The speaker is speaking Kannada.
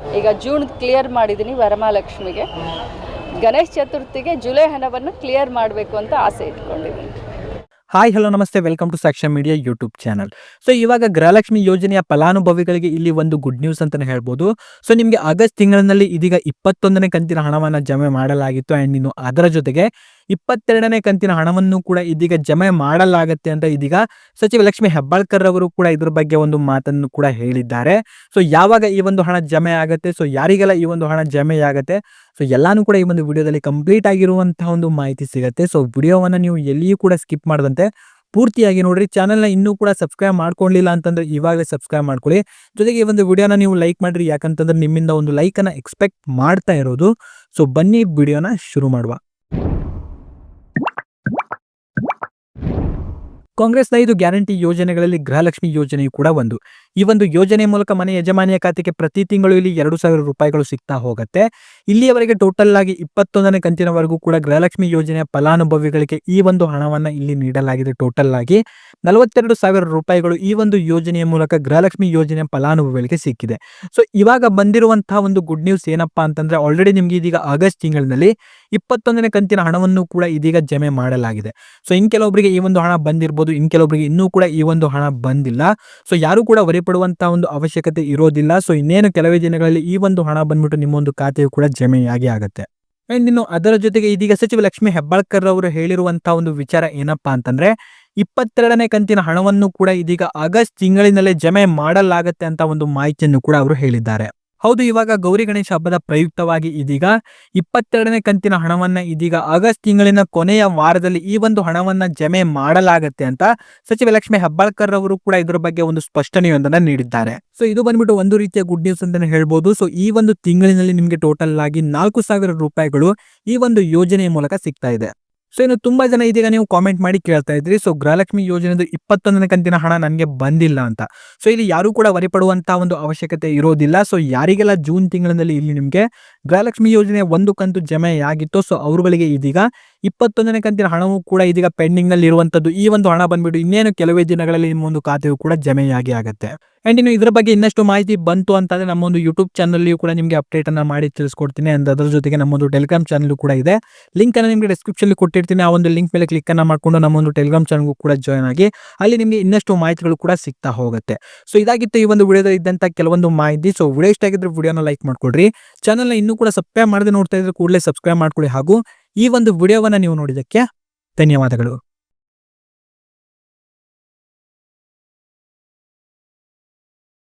ಈಗ ಜೂನ್ ಕ್ಲಿಯರ್ ಮಾಡಿದ್ದೀನಿ ವರಮಹಾಲಕ್ಷ್ಮಿಗೆ. ಗಣೇಶ ಚತುರ್ಥಿಗೆ ಜುಲೈ ಹಣವನ್ನು ಕ್ಲಿಯರ್ ಮಾಡಬೇಕು ಅಂತ ಆಸೆ ಇಟ್ಕೊಂಡಿದ್ದೀನಿ. ಹಾಯ್ ಹಲೋ ನಮಸ್ತೆ. Welcome to Saksha media YouTube channel so ಇವಾಗ ಗೃಹಲಕ್ಷ್ಮಿ ಯೋಜನೆಯ ಫಲಾನುಭವಿಗಳಿಗೆ ಇಲ್ಲಿ ಒಂದು ಗುಡ್ ನ್ಯೂಸ್ ಅಂತಾನೆ ಹೇಳ್ಬೋದು. ಸೊ ನಿಮಗೆ ಆಗಸ್ಟ್ ತಿಂಗಳಿನಲ್ಲಿ ಇದೀಗ ಇಪ್ಪತ್ತೊಂದನೇ ಕಂತಿನ ಹಣವನ್ನು ಜಮೆ ಮಾಡಲಾಗಿತ್ತು. ಆ್ಯಂಡ್ ಇನ್ನು ಅದರ ಜೊತೆಗೆ ಇಪ್ಪತ್ತೆರಡನೇ ಕಂತಿನ ಹಣವನ್ನು ಕೂಡ ಇದೀಗ ಜಮೆ ಮಾಡಲಾಗತ್ತೆ ಅಂತ ಇದೀಗ ಸಚಿವ ಲಕ್ಷ್ಮಿ ಹೆಬ್ಬಾಳ್ಕರ್ ಅವರು ಕೂಡ ಇದ್ರ ಬಗ್ಗೆ ಒಂದು ಮಾತನ್ನು ಕೂಡ ಹೇಳಿದ್ದಾರೆ. ಸೊ ಯಾವಾಗ ಈ ಒಂದು ಹಣ ಜಮೆ ಆಗುತ್ತೆ? ಸೊ ಯಾರಿಗೆಲ್ಲ ಈ ಒಂದು ಹಣ ಜಮೆ ಆಗುತ್ತೆ? ಸೊ ಎಲ್ಲಾನು ಕೂಡ ಈ ಒಂದು ವಿಡಿಯೋದಲ್ಲಿ ಕಂಪ್ಲೀಟ್ ಆಗಿರುವಂತಹ ಒಂದು ಮಾಹಿತಿ ಸಿಗುತ್ತೆ. ಸೊ ವಿಡಿಯೋವನ್ನು ನೀವು ಎಲ್ಲಿಯೂ ಕೂಡ ಸ್ಕಿಪ್ ಮಾಡದಂತೆ ಪೂರ್ತಿಯಾಗಿ ನೋಡ್ರಿ. ಚಾನಲ್ನ ಇನ್ನೂ ಕೂಡ ಸಬ್ಸ್ಕ್ರೈಬ್ ಮಾಡ್ಕೊಂಡಿಲ್ಲ ಅಂತಂದ್ರೆ ಇವಾಗಲೇ ಸಬ್ಸ್ಕ್ರೈಬ್ ಮಾಡ್ಕೊಳ್ಳಿ. ಜೊತೆಗೆ ಈ ಒಂದು ವಿಡಿಯೋನ ನೀವು ಲೈಕ್ ಮಾಡ್ರಿ. ಯಾಕಂತಂದ್ರೆ ನಿಮ್ಮಿಂದ ಒಂದು ಲೈಕನ್ನು ಎಕ್ಸ್ಪೆಕ್ಟ್ ಮಾಡ್ತಾ ಇರೋದು. ಸೊ ಬನ್ನಿ ವಿಡಿಯೋನ ಶುರು ಮಾಡುವ. ಕಾಂಗ್ರೆಸ್ನ ಐದು ಗ್ಯಾರಂಟಿ ಯೋಜನೆಗಳಲ್ಲಿ ಗೃಹಲಕ್ಷ್ಮಿ ಯೋಜನೆಯು ಕೂಡ ಒಂದು. ಈ ಒಂದು ಯೋಜನೆ ಮೂಲಕ ಮನೆ ಯಜಮಾನಿಯ ಖಾತೆಗೆ ಪ್ರತಿ ತಿಂಗಳು ಇಲ್ಲಿ ಎರಡು ಸಾವಿರ ರೂಪಾಯಿಗಳು ಸಿಗ್ತಾ ಹೋಗುತ್ತೆ. ಇಲ್ಲಿಯವರೆಗೆ ಟೋಟಲ್ ಆಗಿ ಇಪ್ಪತ್ತೊಂದನೇ ಕಂತಿನವರೆಗೂ ಕೂಡ ಗೃಹಲಕ್ಷ್ಮಿ ಯೋಜನೆಯ ಫಲಾನುಭವಿಗಳಿಗೆ ಈ ಒಂದು ಹಣವನ್ನು ಇಲ್ಲಿ ನೀಡಲಾಗಿದೆ ಟೋಟಲ್ ಆಗಿ. ನಲವತ್ತೆರಡು ಸಾವಿರ ರೂಪಾಯಿಗಳು ಈ ಒಂದು ಯೋಜನೆಯ ಮೂಲಕ ಗೃಹಲಕ್ಷ್ಮಿ ಯೋಜನೆಯ ಫಲಾನುಭವಿಗಳಿಗೆ ಸಿಕ್ಕಿದೆ. ಸೊ ಇವಾಗ ಬಂದಿರುವಂತಹ ಒಂದು ಗುಡ್ ನ್ಯೂಸ್ ಏನಪ್ಪಾ ಅಂತಂದ್ರೆ ಆಲ್ರೆಡಿ ನಿಮ್ಗೆ ಇದೀಗ ಆಗಸ್ಟ್ ತಿಂಗಳಿನಲ್ಲಿ ಇಪ್ಪತ್ತೊಂದನೇ ಕಂತಿನ ಹಣವನ್ನು ಕೂಡ ಇದೀಗ ಜಮೆ ಮಾಡಲಾಗಿದೆ. ಸೊ ಇನ್ ಕೆಲವೊಬ್ಬರಿಗೆ ಈ ಒಂದು ಹಣ ಬಂದಿರಬಹುದು ಇನ್ ಕೆಲವೊಬ್ಬರಿಗೆ ಇನ್ನೂ ಕೂಡ ಈ ಒಂದು ಹಣ ಬಂದಿಲ್ಲ. ಸೊ ಯಾರು ಕೂಡ ವರಿ ಪಡುವಂತಹ ಒಂದು ಅವಶ್ಯಕತೆ ಇರೋದಿಲ್ಲ. ಸೊ ಇನ್ನೇನು ಕೆಲವೇ ದಿನಗಳಲ್ಲಿ ಈ ಒಂದು ಹಣ ಬಂದ್ಬಿಟ್ಟು ನಿಮ್ಮ ಒಂದು ಖಾತೆಯು ಕೂಡ ಜಮೆಯಾಗಿ ಆಗುತ್ತೆ. ಅಂಡ್ ಇನ್ನು ಅದರ ಜೊತೆಗೆ ಇದೀಗ ಸಚಿವ ಲಕ್ಷ್ಮಿ ಹೆಬ್ಬಾಳ್ಕರ್ ಅವರು ಹೇಳಿರುವಂತಹ ಒಂದು ವಿಚಾರ ಏನಪ್ಪಾ ಅಂತಂದ್ರೆ, ಇಪ್ಪತ್ತೆರಡನೇ ಕಂತಿನ ಹಣವನ್ನು ಕೂಡ ಇದೀಗ ಆಗಸ್ಟ್ ತಿಂಗಳಿನಲ್ಲೇ ಜಮೆ ಮಾಡಲಾಗತ್ತೆ ಅಂತ ಒಂದು ಮಾಹಿತಿಯನ್ನು ಕೂಡ ಅವರು ಹೇಳಿದ್ದಾರೆ. ಹೌದು, ಇವಾಗ ಗೌರಿ ಗಣೇಶ ಹಬ್ಬದ ಪ್ರಯುಕ್ತವಾಗಿ ಇದೀಗ ಇಪ್ಪತ್ತೆರಡನೇ ಕಂತಿನ ಹಣವನ್ನ ಇದೀಗ ಆಗಸ್ಟ್ ತಿಂಗಳಿನ ಕೊನೆಯ ವಾರದಲ್ಲಿ ಈ ಒಂದು ಹಣವನ್ನ ಜಮೆ ಮಾಡಲಾಗತ್ತೆ ಅಂತ ಸಚಿವ ಲಕ್ಷ್ಮಿ ಹೆಬ್ಬಾಳ್ಕರ್ ಅವರು ಕೂಡ ಇದರ ಬಗ್ಗೆ ಒಂದು ಸ್ಪಷ್ಟನೆಯೊಂದನ್ನ ನೀಡಿದ್ದಾರೆ. ಸೊ ಇದು ಬಂದ್ಬಿಟ್ಟು ಒಂದು ರೀತಿಯ ಗುಡ್ ನ್ಯೂಸ್ ಅಂತಾನೆ ಹೇಳ್ಬೋದು. ಸೊ ಈ ಒಂದು ತಿಂಗಳಿನಲ್ಲಿ ನಿಮಗೆ ಟೋಟಲ್ ಆಗಿ ನಾಲ್ಕು ಸಾವಿರ ರೂಪಾಯಿಗಳು ಈ ಒಂದು ಯೋಜನೆಯ ಮೂಲಕ ಸಿಗ್ತಾ ಇದೆ. ಸೊ ಇನ್ನು ತುಂಬಾ ಜನ ಇದೀಗ ನೀವು ಕಾಮೆಂಟ್ ಮಾಡಿ ಕೇಳ್ತಾ ಇದ್ರಿ. ಸೊ ಗೃಹಲಕ್ಷ್ಮಿ ಯೋಜನೆದು ಇಪ್ಪತ್ತೊಂದನೇ ಕಂತಿನ ಹಣ ನನಗೆ ಬಂದಿಲ್ಲ ಅಂತ. ಸೊ ಇಲ್ಲಿ ಯಾರು ಕೂಡ ವರಿಪಡುವಂತ ಒಂದು ಅವಶ್ಯಕತೆ ಇರೋದಿಲ್ಲ. ಸೊ ಯಾರಿಗೆಲ್ಲ ಜೂನ್ ತಿಂಗಳಿನಲ್ಲಿ ಇಲ್ಲಿ ನಿಮಗೆ ಗೃಹಲಕ್ಷ್ಮಿ ಯೋಜನೆ ಒಂದು ಕಂತು ಜಮೆಯಾಗಿತ್ತು ಸೊ ಅವರುಗಳಿಗೆ ಇದೀಗ ಇಪ್ಪತ್ತೊಂದನೇ ಕಂತಿನ ಹಣವೂ ಕೂಡ ಇದೀಗ ಪೆಂಡಿಂಗ್ನಲ್ಲಿ ಇರುವಂತದ್ದು. ಈ ಒಂದು ಹಣ ಬಂದ್ಬಿಟ್ಟು ಇನ್ನೇನು ಕೆಲವೇ ದಿನಗಳಲ್ಲಿ ನಿಮ್ಮ ಒಂದು ಖಾತೆಯು ಕೂಡ ಜಮೆಯಾಗಿ ಆಗುತ್ತೆ. ಅಂಡ್ ಇನ್ನು ಇದರ ಬಗ್ಗೆ ಇನ್ನಷ್ಟು ಮಾಹಿತಿ ಬಂತು ಅಂತಂದ್ರೆ ನಮ್ಮ ಒಂದು ಯೂಟ್ಯೂಬ್ ಚಾನಲ್ಲಿಯೂ ಕೂಡ ನಿಮಗೆ ಅಪ್ಡೇಟ್ ಅನ್ನ ಮಾಡಿ ತಿಳಿಸ್ಕೊಡ್ತೀನಿ. ಅಂಡ್ ಅದರ ಜೊತೆಗೆ ನಮ್ಮೊಂದು ಟೆಲಿಗ್ರಾಮ್ ಚಾನಲ್ ಕೂಡ ಇದೆ. ಲಿಂಕ್ ಅನ್ನು ನಿಮಗೆ ಡಿಸ್ಕ್ರಿಪ್ಷನ್ ಕೊಟ್ಟಿರ್ತೀನಿ. ಆ ಒಂದು ಲಿಂಕ್ ಮೇಲೆ ಕ್ಲಿಕ್ ಅನ್ನ ಮಾಡಿಕೊಂಡು ನಮ್ಮ ಒಂದು ಟೆಲಿಗ್ರಾಮ್ ಚಾನಲ್ಗೂ ಕೂಡ ಜಾಯ್ನ್ ಆಗಿ ಅಲ್ಲಿ ನಿಮಗೆ ಇನ್ನಷ್ಟು ಮಾಹಿತಿಗಳು ಕೂಡ ಸಿಗ್ತಾ ಹೋಗುತ್ತೆ. ಸೊ ಇದಾಗಿತ್ತು ಈ ಒಂದು ವಿಡಿಯೋದಲ್ಲಿ ಇದ್ದಂತ ಕೆಲವೊಂದು ಮಾಹಿತಿ. ಸೊ ವಿಡಿಯೋ ಇಷ್ಟ ಆಗಿದ್ರೆ ವಿಡಿಯೋನ ಲೈಕ್ ಮಾಡ್ಕೊಡ್ರಿ ಚಾನಲ್ನ ಇನ್ನೂ ಕೂಡ ಸಬ್ಸ್ಕ್ರೈಬ್ ಮಾಡದೆ ನೋಡ್ತಾ ಇದ್ರೆ ಕೂಡಲೇ ಸಬ್ಸ್ಕ್ರೈಬ್ ಮಾಡ್ಕೊಳ್ಳಿ. ಹಾಗೂ ಈ ಒಂದು ವಿಡಿಯೋವನ್ನು ನೀವು ನೋಡಿದ್ದಕ್ಕೆ ಧನ್ಯವಾದಗಳು.